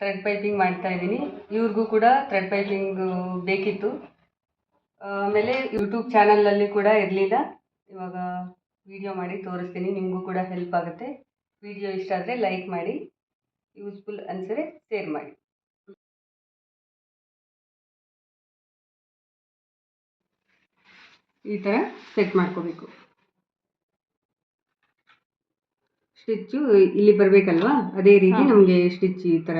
Thread piping ಮಾಡ್ತಾ ಇದ್ದೀನಿ. ಇವ್ರಿಗೂ ಕೂಡ ಥ್ರೆಡ್ ಪೈಪಿಂಗ್ ಬೇಕಿತ್ತು. ಆಮೇಲೆ ಯೂಟ್ಯೂಬ್ ಚಾನಲಲ್ಲಿ ಕೂಡ ಇರಲಿಲ್ಲ. ಇವಾಗ ವಿಡಿಯೋ ಮಾಡಿ ತೋರಿಸ್ತೀನಿ. ನಿಮಗೂ ಕೂಡ ಹೆಲ್ಪ್ ಆಗುತ್ತೆ. ವಿಡಿಯೋ ಇಷ್ಟ ಆದರೆ ಲೈಕ್ ಮಾಡಿ. ಯೂಸ್ಫುಲ್ ಅನಿಸಿದ್ರೆ ಶೇರ್ ಮಾಡಿ. ಈ ಥರ ಸೆಟ್ ಮಾಡ್ಕೋಬೇಕು. ಸ್ಟಿಚ್ಚು ಇಲ್ಲಿ ಬರಬೇಕಲ್ವಾ? ಅದೇ ರೀತಿ ನಮ್ಗೆ ನಮಗೆ ಸ್ಟಿಚ್ ಈ ಥರ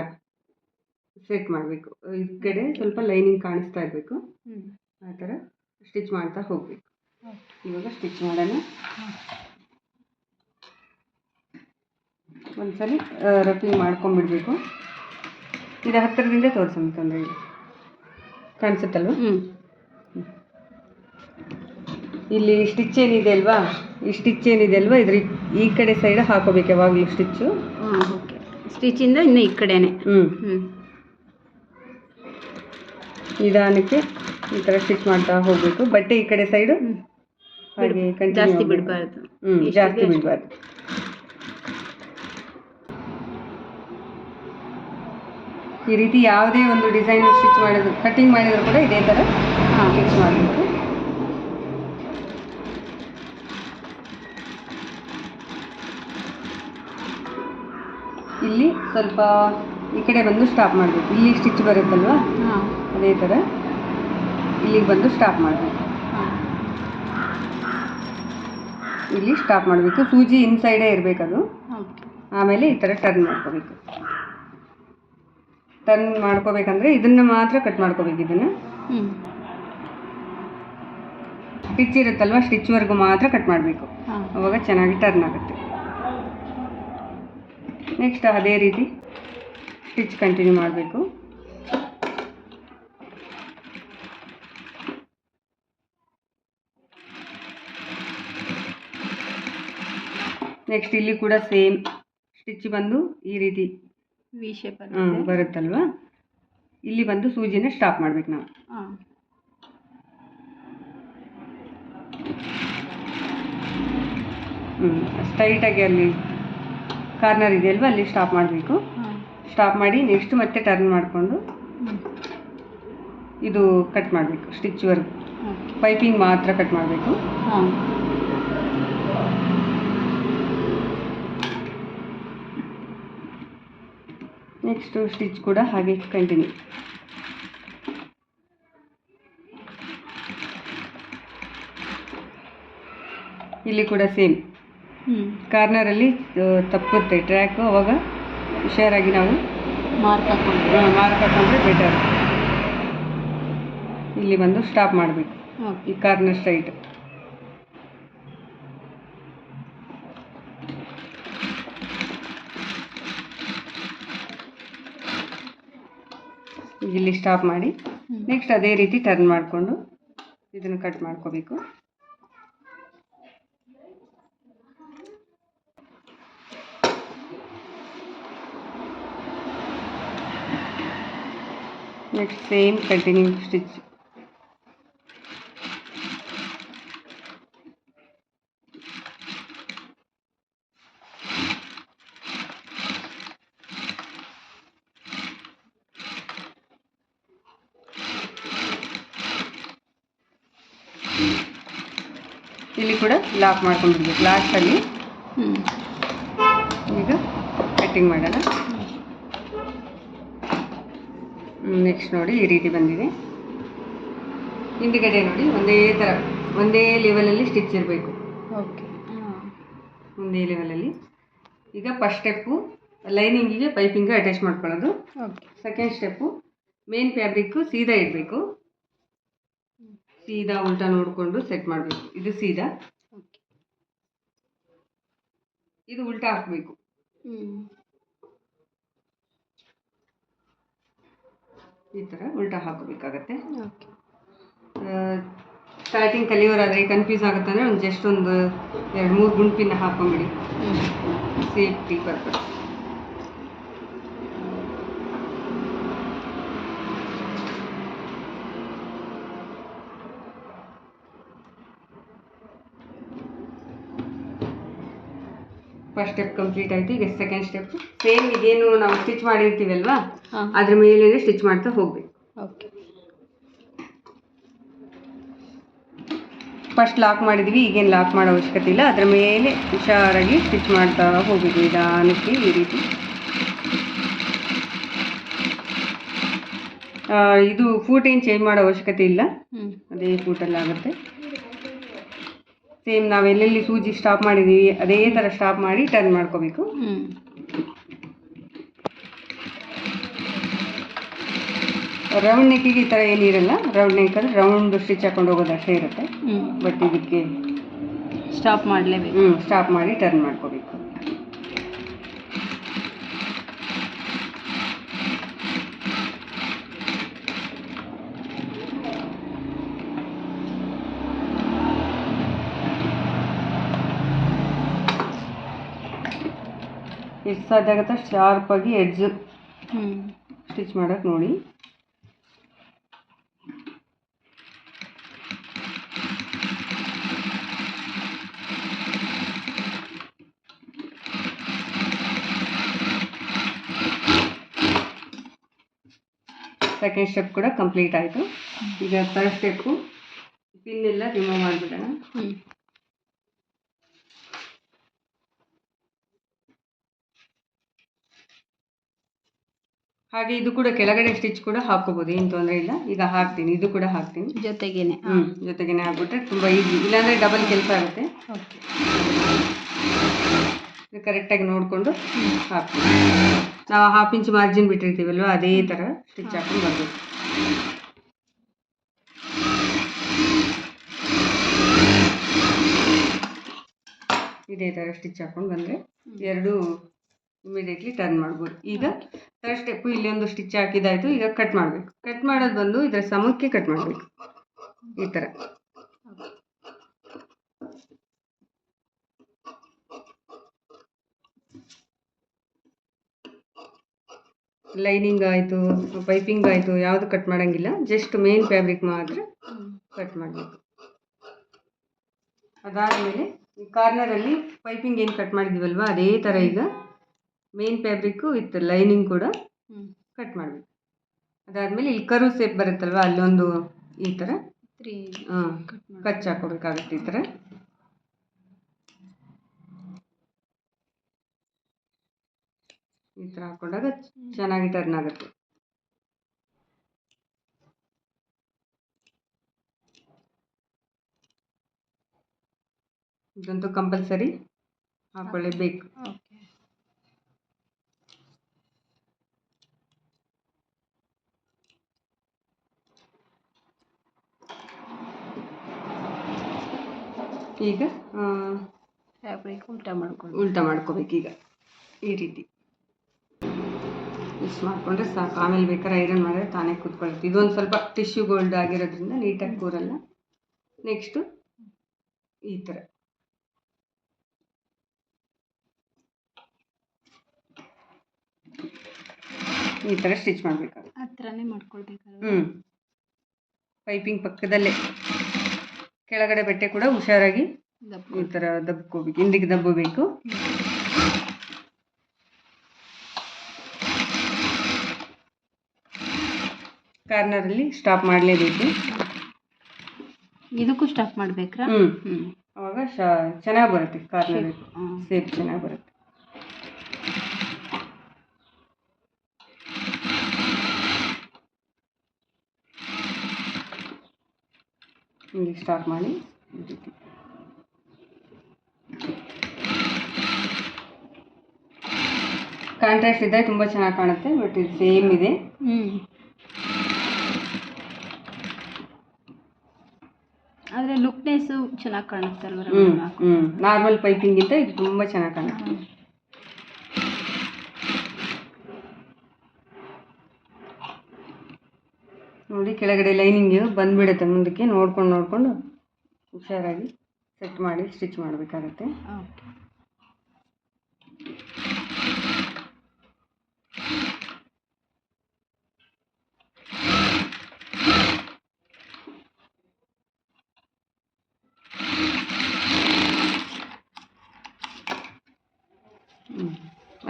ಸೆಟ್ ಮಾಡಬೇಕು. ಈ ಕಡೆ ಸ್ವಲ್ಪ ಲೈನಿಂಗ್ ಕಾಣಿಸ್ತಾ ಇರಬೇಕು. ಆ ಥರ ಸ್ಟಿಚ್ ಮಾಡ್ತಾ ಹೋಗಬೇಕು. ಇವಾಗ ಸ್ಟಿಚ್ ಮಾಡೋಣ. ಒಂದ್ಸಲಿ ರಫಿಂಗ್ ಮಾಡ್ಕೊಂಡ್ಬಿಡ್ಬೇಕು. ಇದು ಹತ್ತಿರದಿಂದ ತೋರಿಸೋಣ ತೊಂದರೆ ಇಲ್ಲ. ಕಾಣಿಸುತ್ತಲ್ವ? ಹ್ಞೂ ಇಲ್ಲಿ ಸ್ಟಿಚ್ ಏನಿದೆ ಅಲ್ವಾ? ಈ ಸ್ಟಿಚ್ ಏನಿದೆ ಅಲ್ವಾ? ಇದ್ರ ಈ ಕಡೆ ಸೈಡ್ ಹಾಕೋಬೇಕು ಯಾವಾಗಲೂ ಸ್ಟಿಚ್ಚು ಹಾಂ ಓಕೆ. ಸ್ಟಿಚಿಂದ ಇನ್ನು ಈ ಕಡೆನೇ. ಹ್ಞೂ ಹ್ಞೂ ನಿಧಾನಕ್ಕೆ ಈ ಥರ ಸ್ಟಿಚ್ ಮಾಡ್ತಾ ಹೋಗಬೇಕು. ಬಟ್ಟೆ ಈ ಕಡೆ ಸೈಡು ಹಾಗೆ ಜಾಸ್ತಿ. ಬಿಡಬಾರ್ದು. ಹ್ಞೂ ಜಾಸ್ತಿ ಬಿಡಬಾರ್ದು. ಈ ರೀತಿ ಯಾವುದೇ ಒಂದು ಡಿಸೈನ್ ಸ್ಟಿಚ್ ಮಾಡಿದ್ರು ಕಟಿಂಗ್ ಮಾಡಿದ್ರು ಕೂಡ ಇದೇ ಥರ ಸ್ಟಿಚ್ ಮಾಡಬೇಕು. ಇಲ್ಲಿ ಸ್ವಲ್ಪ ಈ ಕಡೆ ಬಂದು ಸ್ಟಾಪ್ ಮಾಡಬೇಕು. ಇಲ್ಲಿ ಸ್ಟಿಚ್ ಬರುತ್ತಲ್ವ? ಹಾಂ. ಅದೇ ಥರ ಇಲ್ಲಿಗೆ ಬಂದು ಸ್ಟಾಪ್ ಮಾಡಬೇಕು. ಇಲ್ಲಿ ಸ್ಟಾಪ್ ಮಾಡಬೇಕು. ಸೂಜಿ ಇನ್ಸೈಡೇ ಇರಬೇಕದು. ಆಮೇಲೆ ಈ ಥರ ಟರ್ನ್ ಮಾಡ್ಕೋಬೇಕು. ಟರ್ನ್ ಮಾಡ್ಕೋಬೇಕಂದ್ರೆ ಇದನ್ನು ಮಾತ್ರ ಕಟ್ ಮಾಡ್ಕೋಬೇಕು ಇದನ್ನು. ಹ್ಞೂ ಸ್ಟಿಚ್ ಇರುತ್ತಲ್ವ? ಸ್ಟಿಚ್ವರೆಗೂ ಮಾತ್ರ ಕಟ್ ಮಾಡಬೇಕು. ಅವಾಗ ಚೆನ್ನಾಗಿ ಟರ್ನ್ ಆಗುತ್ತೆ. ನೆಕ್ಸ್ಟ್ ಅದೇ ರೀತಿ. ಸ್ಟಿಚ್ ಕಂಟಿನ್ಯೂ ಮಾಡಬೇಕು. ನೆಕ್ಸ್ಟ್ ಇಲ್ಲಿ ಕೂಡ ಸೇಮ್ ಸ್ಟಿಚ್ ಬಂದು ಈ ರೀತಿ ವಿ ಶೇಪ್ ಬರುತ್ತಲ್ವಾ? ಇಲ್ಲಿ ಬಂದು ಸೂಜಿನ ಸ್ಟಾಪ್ ಮಾಡ್ಬೇಕು ನಾವು. ಸ್ಟ್ರೈಟಾಗಿ ಅಲ್ಲಿ ಕಾರ್ನರ್ ಇದೆಯಲ್ವ ಅಲ್ಲಿ ಸ್ಟಾಪ್ ಮಾಡಬೇಕು. ಸ್ಟಾಪ್ ಮಾಡಿ ನೆಕ್ಸ್ಟ್ ಮತ್ತೆ ಟರ್ನ್ ಮಾಡಿಕೊಂಡು ಇದು ಕಟ್ ಮಾಡಬೇಕು ಸ್ಟಿಚ್ವರೆಗೂ ವರ್ಕ್ ಪೈಪಿಂಗ್ ಮಾತ್ರ ಕಟ್ ಮಾಡಬೇಕು. ಹಾಂ ನೆಕ್ಸ್ಟು ಸ್ಟಿಚ್ ಕೂಡ ಹಾಗೆ ಕಂಟಿನ್ಯೂ ಇಲ್ಲಿ ಕೂಡ ಸೇಮ್ ಕಾರ್ನರಲ್ಲಿ ತಪ್ಪುತ್ತೆ ಟ್ರ್ಯಾಕು ಅವಾಗ ಹುಷಾರಾಗಿ ನಾವು ಮಾರ್ಕ್ ಹಾಕೊಂಡು ಮಾರ್ಕ್ ಹಾಕೊಂಡ್ರೆ ಬೆಟರ್ ಇಲ್ಲಿ ಬಂದು ಸ್ಟಾಪ್ ಮಾಡಬೇಕು. ಈ ಕಾರ್ನರ್ ಸ್ಟ್ರೈಟ್ ಇಲ್ಲಿ ಸ್ಟಾಪ್ ಮಾಡಿ. ನೆಕ್ಸ್ಟ್ ಅದೇ ರೀತಿ ಟರ್ನ್ ಮಾಡಿಕೊಂಡು ಇದನ್ನು ಕಟ್ ಮಾಡ್ಕೋಬೇಕು. ನೆಕ್ಸ್ಟ್ ಸೇಮ್ ಕಂಟಿನ್ಯೂ ಸ್ಟಿಚ್ ಇಲ್ಲಿ ಕೂಡ ಲಾಕ್ ಮಾಡ್ಕೊಂಡ್ಬಿಡ್ಬೇಕು ಲಾಸ್ಟಲ್ಲಿ ಹ್ಞೂ ಈಗ ಕಟ್ಟಿಂಗ್ ಮಾಡೋಣ ನೆಕ್ಸ್ಟ್ ನೋಡಿ ಈ ರೀತಿ ಬಂದಿದೆ. ಹಿಂದ್ಗಡೆ ನೋಡಿ ಒಂದೇ ಥರ ಒಂದೇ ಲೆವೆಲಲ್ಲಿ ಸ್ಟಿಚ್ ಇರಬೇಕು. ಓಕೆ ಒಂದೇ ಲೆವೆಲಲ್ಲಿ ಈಗ ಫಸ್ಟ್ ಸ್ಟೆಪ್ಪು ಲೈನಿಂಗಿಗೆ ಪೈಪಿಂಗ್ ಅಟ್ಯಾಚ್ ಮಾಡ್ಕೊಳ್ಳೋದು. Okay second step main fabric ಸೀದಾ ಇಡಬೇಕು. ಸೀದಾ ಉಲ್ಟಾ ನೋಡಿಕೊಂಡು ಸೆಟ್ ಮಾಡಬೇಕು. ಇದು ಸೀದಾ. ಓಕೆ ಇದು ಉಲ್ಟಾ ಹಾಕಬೇಕು. ಈ ಥರ ಉಲ್ಟಾ ಹಾಕೋಬೇಕಾಗತ್ತೆ ಓಕೆ. ಸ್ಟಾರ್ಟಿಂಗ್ ಕಲಿಯೋರಾದರೆ ಕನ್ಫ್ಯೂಸ್ ಆಗುತ್ತೆ ಅಂದರೆ ಒಂದು ಜಸ್ಟ್ ಒಂದು ಎರಡು ಮೂರು ಗುಂಪಿನ ಹಾಕೊಂಬಿಡಿ safety purpose first step complete ಆಯಿತು ಈಗ ಸೆಕೆಂಡ್ ಸ್ಟೆಪ್ ಸೇಮ್ ಇದೇನು ನಾವು ಸ್ಟಿಚ್ ಮಾಡಿರ್ತೀವಲ್ವಾ? ಅದ್ರ ಮೇಲೆ ಸ್ಟಿಚ್ ಮಾಡ್ತಾ ಹೋಗ್ಬೇಕು. ಓಕೆ ಫಸ್ಟ್ ಲಾಕ್ ಮಾಡಿದ್ವಿ ಈಗೇನು ಲಾಕ್ ಮಾಡೋ ಅವಶ್ಯಕತೆ ಇಲ್ಲ. ಅದ್ರ ಮೇಲೆ ಹುಷಾರಾಗಿ ಸ್ಟಿಚ್ ಮಾಡ್ತಾ ಹೋಗಿದ್ವಿ ನಿಧಾನಕ್ಕೆ ಈ ರೀತಿ. ಇದು ಫೂಟ್ ಏನು ಚೇಂಜ್ ಮಾಡೋ ಅವಶ್ಯಕತೆ ಇಲ್ಲ. ಅದೇ ಫೂಟಲ್ಲಿ ಆಗುತ್ತೆ ಸೇಮ್ ನಾವು ಎಲ್ಲೆಲ್ಲಿ ಸೂಜಿ ಸ್ಟಾಪ್ ಮಾಡಿದ್ದೀವಿ ಅದೇ ಥರ ಸ್ಟಾಪ್ ಮಾಡಿ ಟರ್ನ್ ಮಾಡ್ಕೋಬೇಕು. ರೌಂಡ್ ನೆಕ್ಕಿಗೆ ಈ ಥರ ಏನಿರಲ್ಲ ರೌಂಡ್ ನೆಕ್ ಅಂದರೆ ರೌಂಡ್ ಸ್ಟಿಚ್ ಹಾಕೊಂಡು ಹೋಗೋದು ಅಷ್ಟೇ ಇರುತ್ತೆ. ಬಟ್ ಇದಕ್ಕೆ ಸ್ಟಾಪ್ ಮಾಡಲೇಬೇಕು. ಹ್ಞೂ ಸ್ಟಾಪ್ ಮಾಡಿ ಟರ್ನ್ ಮಾಡ್ಕೋಬೇಕು. ಸಾಧ್ಯ ಆಗುತ್ತೋ ಶಾರ್ಪಾಗಿ ಎಡ್ಜ್ ಸ್ಟಿಚ್ ಮಾಡೋಕ್ಕೆ ನೋಡಿ. ಸೆಕೆಂಡ್ ಸ್ಟೆಪ್ ಕೂಡ ಕಂಪ್ಲೀಟ್ ಆಯಿತು. ಈಗ ಥರ್ಡ್ ಸ್ಟೆಪ್ಪು ಪಿನ್ ಎಲ್ಲ ರಿಮೂವ್ ಮಾಡಿಬಿಡೋಣ. ಹಾಗೆ ಇದು ಕೂಡ ಕೆಳಗಡೆ ಸ್ಟಿಚ್ ಕೂಡ ಹಾಕೋಬಹುದು ಏನು ತೊಂದರೆ ಇಲ್ಲ. ಈಗ ಹಾಕ್ತೀನಿ ಇದು ಕೂಡ ಹಾಕ್ತೀನಿ. ಜೊತೆಗೇನೆ ಹ್ಞೂ ಜೊತೆಗೇನೆ ಹಾಕ್ಬಿಟ್ರೆ ತುಂಬ ಈಸಿ ಇಲ್ಲಾಂದರೆ ಡಬಲ್ ಕೆಲಸ ಆಗುತ್ತೆ. ಓಕೆ. ಇದು ಕರೆಕ್ಟಾಗಿ ನೋಡಿಕೊಂಡು ಹಾಕ್ತೀನಿ. ನಾವು ಹಾಫ್ ಇಂಚ್ ಮಾರ್ಜಿನ್ ಬಿಟ್ಟಿರ್ತೀವಲ್ವ ಅದೇ ಥರ ಸ್ಟಿಚ್ ಹಾಕೊಂಡು ಬರಬೇಕು. ಇದೇ ಥರ ಸ್ಟಿಚ್ ಹಾಕೊಂಡು ಬಂದರೆ ಎರಡು ಇಮಿಡಿಯೇಟ್ಲಿ ಟರ್ನ್ ಮಾಡ್ಬೋದು. ಈಗ ಥರ್ಡ್ ಸ್ಟೆಪ್ಪು ಇಲ್ಲಿ ಒಂದು ಸ್ಟಿಚ್ ಹಾಕಿದಾಯಿತು, ಈಗ ಕಟ್ ಮಾಡಬೇಕು. ಕಟ್ ಮಾಡೋದು ಬಂದು ಇದರ ಸಮಕ್ಕೆ ಕಟ್ ಮಾಡಬೇಕು. ಈ ಥರ ಲೈನಿಂಗ್ ಆಯಿತು ಪೈಪಿಂಗ್ ಆಯಿತು, ಯಾವುದು ಕಟ್ ಮಾಡೋಂಗಿಲ್ಲ. ಜಸ್ಟ್ ಮೇನ್ ಫ್ಯಾಬ್ರಿಕ್ ಮಾತ್ರ ಕಟ್ ಮಾಡಬೇಕು. ಅದಾದಮೇಲೆ ಈ ಕಾರ್ನರಲ್ಲಿ ಪೈಪಿಂಗ್ ಏನು ಕಟ್ ಮಾಡಿದ್ದೀವಲ್ವ ಅದೇ ಥರ ಈಗ ಮೇನ್ ಫ್ಯಾಬ್ರಿಕ್ಕು ವಿತ್ ಲೈನಿಂಗ್ ಕೂಡ ಕಟ್ ಮಾಡಬೇಕು. ಅದಾದಮೇಲೆ ಇಲ್ಲಿ ಕರು ಸೇಪ್ ಬರುತ್ತಲ್ವ ಅಲ್ಲೊಂದು ಈ ಥರ ತ್ರೀ ಹಾಂ ಕಚ್ ಹಾಕೋಬೇಕಾಗುತ್ತೆ ಈ ಥರ ಈ ಥರ ಹಾಕೊಂಡಾಗ ಚೆನ್ನಾಗಿ ಟರ್ನ್ ಆಗುತ್ತೆ. ಇದಂತೂ ಕಂಪಲ್ಸರಿ ಹಾಕೊಳ್ಳೇಬೇಕು. ಈಗ ಫ್ಯಾಬ್ರಿಕ್ ಉಲ್ಟಾ ಮಾಡ್ಕೊಂಡು ಉಲ್ಟಾ ಮಾಡ್ಕೋಬೇಕು ಈಗ ಈ ರೀತಿ. ಇಷ್ಟು ಮಾಡಿಕೊಂಡ್ರೆ ಸಾಕು. ಆಮೇಲೆ ಬೇಕಾದ್ರೆ ಐರನ್ ಮಾಡಿದ್ರೆ ತಾನೇ ಕೂತ್ಕೊಳ್ಳುತ್ತೆ. ಇದೊಂದು ಸ್ವಲ್ಪ ಟಿಶ್ಯೂ ಗೋಲ್ಡ್ ಆಗಿರೋದ್ರಿಂದ ನೀಟಾಗಿ ಕೂರಲ್ಲ. ನೆಕ್ಸ್ಟು ಈ ಥರ ಈ ಥರ ಸ್ಟಿಚ್ ಮಾಡಬೇಕಾಗುತ್ತೆ. ಆ ಥರನೇ ಮಾಡ್ಕೊಳ್ಬೇಕಾದ್ರೆ ಹ್ಞೂ ಪೈಪಿಂಗ್ ಪಕ್ಕದಲ್ಲೇ. ಕೆಳಗಡೆ ಬಟ್ಟೆ ಕೂಡ ಹುಷಾರಾಗಿ ಈ ಥರ ದಬ್ಕೋಬೇಕು ಹಿಂದಿಗೆ ದಬ್ಬಬೇಕು ಕಾರ್ನರಲ್ಲಿ ಸ್ಟಾಪ್ ಮಾಡಲೇಬೇಕು. ಇದಕ್ಕೂ ಸ್ಟಾಪ್ ಮಾಡ್ಬೇಕ್ರಾ? ಹ್ಞೂ ಹ್ಞೂ ಅವಾಗ ಶಾ ಚೆನ್ನಾಗಿ ಬರುತ್ತೆ ಕಾರ್ನರ್ ಸೇಪ್ ಚೆನ್ನಾಗಿ ಬರುತ್ತೆ. ಹಿಂಗೆ ಸ್ಟಾರ್ಟ್ ಮಾಡಿ. ಈ ರೀತಿ ಕಾಂಟ್ರಾಸ್ಟ್ ಇದ್ದರೆ ತುಂಬ ಚೆನ್ನಾಗಿ ಕಾಣುತ್ತೆ ಬಟ್ ಇದು ಸೇಮ್ ಇದೆ. ಆದರೆ ಲುಕ್ನೆಸ್ಸು ಚೆನ್ನಾಗಿ ಕಾಣುತ್ತೆ ಅಲ್ವ ಹ್ಞೂ ಹ್ಞೂ ನಾರ್ಮಲ್ ಪೈಪಿಂಗಿಂತ ಇದು ತುಂಬ ಚೆನ್ನಾಗಿ ಕಾಣುತ್ತೆ. ನೋಡಿ, ಕೆಳಗಡೆ ಲೈನಿಂಗ್ ಬಂದ್ಬಿಡುತ್ತೆ. ಮುಂದಕ್ಕೆ ನೋಡ್ಕೊಂಡು, ನೋಡಿಕೊಂಡು ಹುಷಾರಾಗಿ ಸೆಟ್ ಮಾಡಿ ಸ್ಟಿಚ್ ಮಾಡಬೇಕಾಗತ್ತೆ.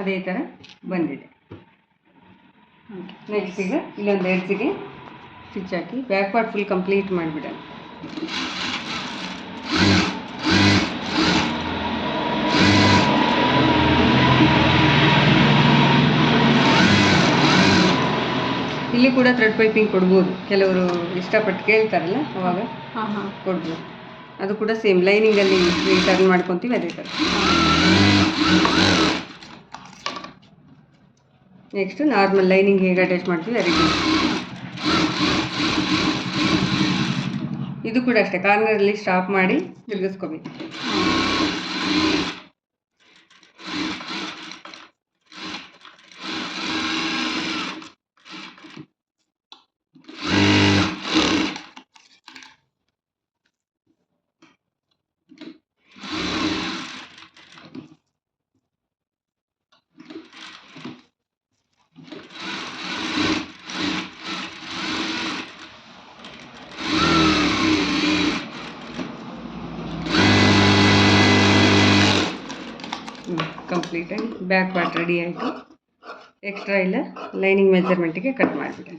ಅದೇ ಥರ ಬಂದಿದೆ. ನೆಕ್ಸ್ಟ್ ಈಗ ಇಲ್ಲೊಂದು ಎಡ್ಜಿಗೆ ಸ್ಟಿಚ್ ಹಾಕಿ ಬ್ಯಾಕ್ ಪಾರ್ಟ್ ಫುಲ್ ಕಂಪ್ಲೀಟ್ ಮಾಡಿಬಿಡೋಣ ಇಲ್ಲಿ ಕೂಡ ಥ್ರೆಡ್ ಪೈಪಿಂಗ್ ಕೊಡ್ಬೋದು. ಕೆಲವರು ಇಷ್ಟಪಟ್ಟು ಕೇಳ್ತಾರಲ್ಲ ಅವಾಗ ಹಾಂ ಹಾಂ. ಕೊಡ್ಬೋದು. ಅದು ಕೂಡ ಸೇಮ್ ಲೈನಿಂಗಲ್ಲಿ ಟರ್ನ್ ಮಾಡ್ಕೊತೀವಿ ಅದೇ ಥರ ನೆಕ್ಸ್ಟು ನಾರ್ಮಲ್ ಲೈನಿಂಗ್ ಹೇಗೆ ಅಟ್ಯಾಚ್ ಮಾಡ್ತೀವಿ ಅದೇ ಇದು ಕೂಡ ಅಷ್ಟೇ. ಕಾರ್ನರಲ್ಲಿ ಸ್ಟಾಪ್ ಮಾಡಿ ತಿರುಗಿಸ್ಕೋಬೇಕು. ಬ್ಯಾಕ್ ಪಾರ್ಟ್ ರೆಡಿ ಆಯಿತು. ಎಕ್ಸ್ಟ್ರಾ ಇಲ್ಲ. ಲೈನಿಂಗ್ ಮೆಜರ್ಮೆಂಟಿಗೆ ಕಟ್ ಮಾಡಿಬಿಡೋಣ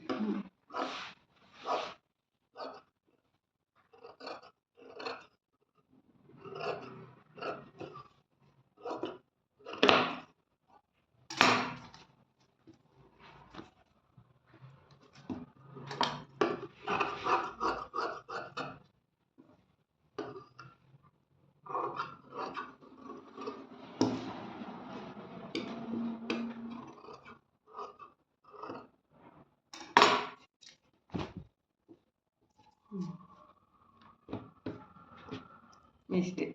ಇಷ್ಟೇ